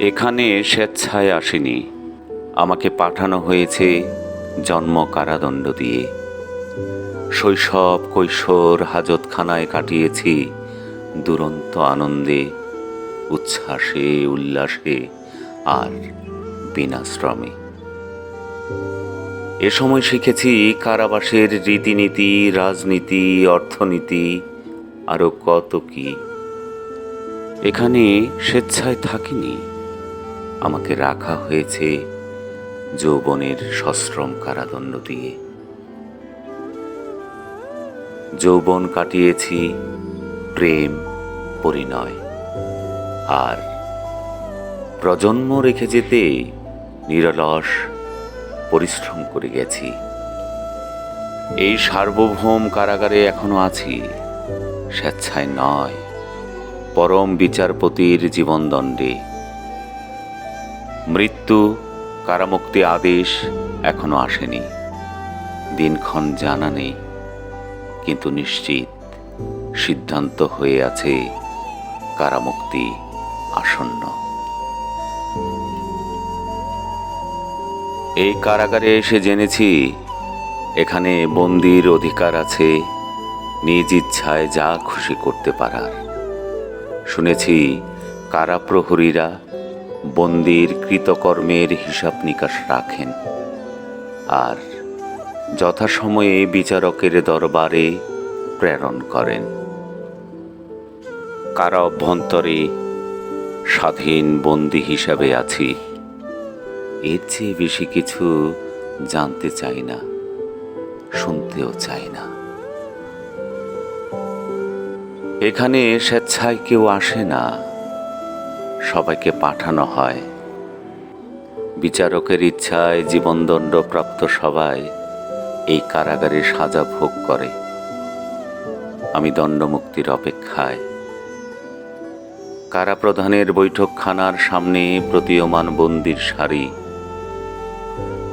এখানে স্বেচ্ছায় আসেনি। আমাকে পাঠানো হয়েছে জন্ম কারাদণ্ড দিয়ে। শৈশব, কৈশোর হাজতখানায় কাটিয়েছি দুরন্ত আনন্দে, উচ্ছ্বাসে, উল্লাসে আর বিনাশ্রমে। এ সময় শিখেছি কারাবাসের রীতিনীতি, রাজনীতি, অর্থনীতি আরও কত কি। এখানে স্বেচ্ছায় থাকিনি। আমাকে রাখা হয়েছে যৌবনের সশ্রম কারাদণ্ড দিয়ে। যৌবন কাটিয়েছি প্রেম, পরিণয়, আর প্রজন্ম রেখে যেতে নিরলস পরিশ্রম করে গেছি। এই সার্বভৌম কারাগারে এখনও আছি, স্বেচ্ছায় নয়, পরম বিচারপতির জীবনদণ্ডে। মৃত্যু, কারামুক্তি আদেশ এখনও আসেনি। দিনক্ষণ জানা নেই, কিন্তু নিশ্চিত সিদ্ধান্ত হয়ে আছে কারামুক্তি আসন্ন। এই কারাগারে এসে জেনেছি, এখানে বন্দির অধিকার আছে, নিজ ইচ্ছায় যা খুশি করতে পারার। শুনেছি কারাপ্রহরীরা বন্দির কৃতকর্মের হিসাব নিকাশ রাখেন। আর যথাসময়ে বিচারকের দরবারে প্রেরণ করেন। কারা অভ্যন্তরে স্বাধীন বন্দি হিসাবে আছি। এর চেয়ে বেশি কিছু জানতে চাই না, শুনতেও চাই না। এখানে স্বেচ্ছায় কেউ আসে না। সবাইকে পাঠানো হয়। বিচারকের ইচ্ছায় জীবনদণ্ড প্রাপ্ত সবাই এই কারাগারে সাজা ভোগ করে। আমি দণ্ডমুক্তির অপেক্ষায়। কারাপ্রধানের বৈঠকখানার সামনে প্রতীয়মান বন্দির সারি।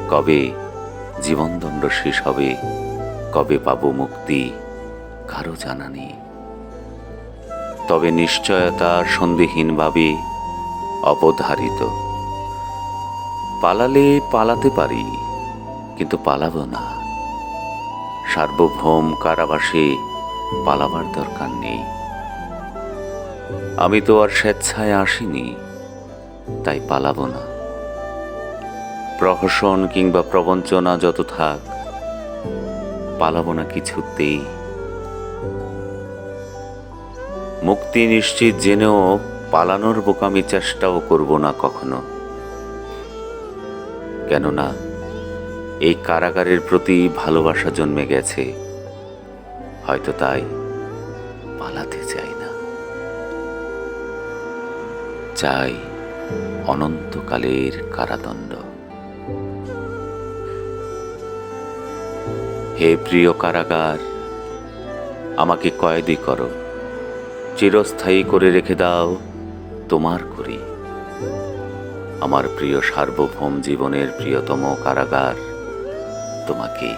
কবে জীবনদণ্ড শেষ হবে, কবে পাব মুক্তি, কারও জানা নেই। তবে নিশ্চয়তা সন্দেহীনভাবে অবধারিত। পালালে পালাতে পারি, কিন্তু পালাবো না। সার্বভৌম কারাবাসে পালাবার দরকার নেই। আমি তো আর স্বেচ্ছায় আসিনি, তাই পালাবো না। প্রহসন কিংবা প্রবঞ্চনা যত থাক, পালাবো না কিছুতেই। মুক্তি নিশ্চিত জেনেও পালানোর বোকামি চেষ্টাও করব না কখনো। কেননা, এই কারাগারের প্রতি ভালোবাসা জন্মে গেছে। হয়তো তাই পালাতে চাই না। চাই অনন্তকালের কারাদণ্ড। হে প্রিয় কারাগার, আমাকে কয়েদি করো। চিরস্থায়ী করে রেখে দাও তোমার করি। আমার প্রিয় সার্বভৌম জীবনের প্রিয়তম কারাগার তোমাকে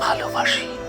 ভালোবাসি।